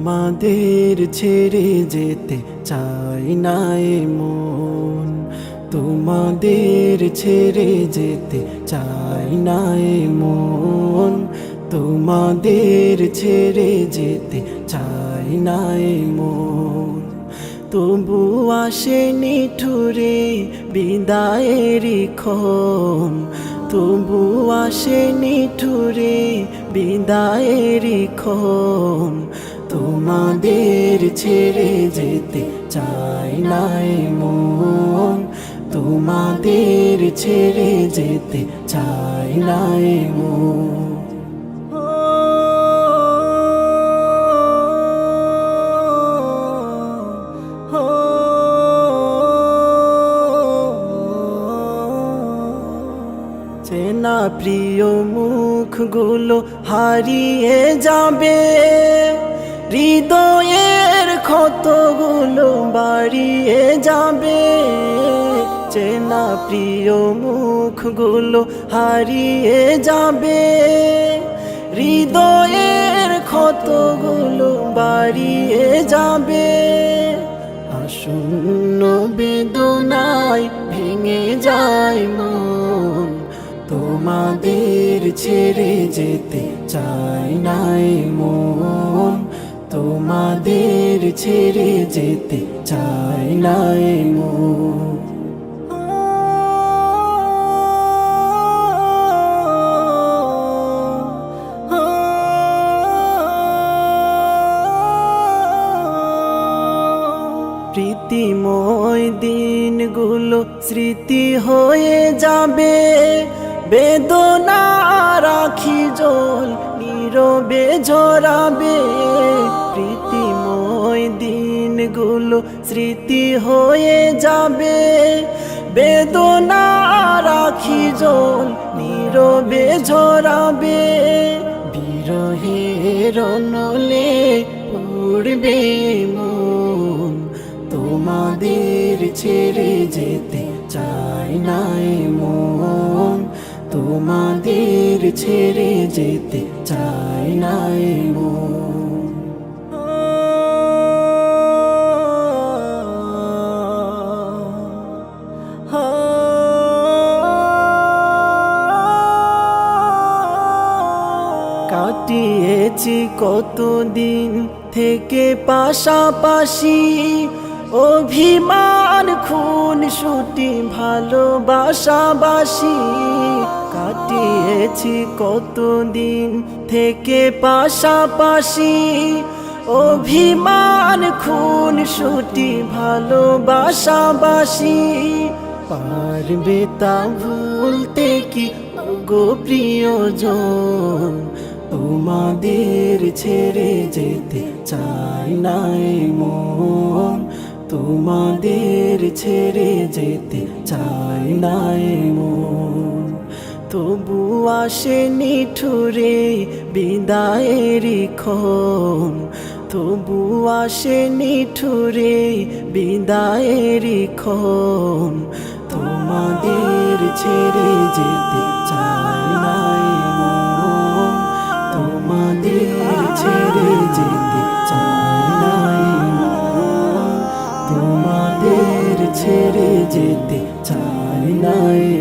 তোমাদের ছেড়ে যেতে চাই না মন তোমাদের ছেড়ে যেতে চাই না মন তোমাদের ছেড়ে যেতে চাই না মন তবু আসেনি ঠুরে বিদায়েরই ক্ষণ। তবু আসেনি ঠুরে বিদায়েরই ক্ষণ। তোমাদের ছেড়ে যেতে চাই নাই মন। তোমাদের ছেড়ে যেতে চাই নাই মন। চেনা প্রিয় মুখগুলো হারিয়ে যাবে। হৃদয়ের ক্ষতগুলো বাড়িয়ে যাবে। চেনা প্রিয় মুখগুলো হারিয়ে যাবে। হৃদয়ের ক্ষতগুলো বাড়িয়ে যাবে। আসন্ন বেদনায় ভেঙে যায় মন। তোমাদের ছেড়ে যেতে চাই নাই মন। তোমাদের ছেড়ে যেতে চাই নাই মন প্রীতিময় দিনগুলো স্মৃতি হয়ে যাবে। বেদনা রাখি জল নীরবে ঝরাবে। প্রীতিময় দিনগুলো স্মৃতি হয়ে যাবে। বেদনা রাখি জল নীরবে ঝরাবে। বিরহের নলে উড়বে মন। তোমাদের ছেড়ে যেতে চাই নাই মন। তোমাদের ছেড়ে যেতে চাই নাই মন। কাটিয়েছি কতদিন থেকে পাশাপাশি। অভিমান, খুন, সুটি, ভালোবাসাবাসি। কাটিয়েছি কতদিন থেকে পাশাপাশি। অভিমান, খুন, সুটি, ভালোবাসাবাসি। পারবে তা ভুলতে কি? গো প্রিয়জন। তোমাদের ছেড়ে যেতে চাই নাই মন। তোমাদের ছেড়ে যেতে চাই নাই মন। তবু আসেনি ঠুরে বিদায়ের ক্ষণ। তবু আসেনি ঠুরে বিদায়ের ক্ষণ। তোমাদের ছেড়ে যেতে চাই নাই ছেড়ে যেতে চাই মন তোমাদের ছেড়ে যেতে চাই নাই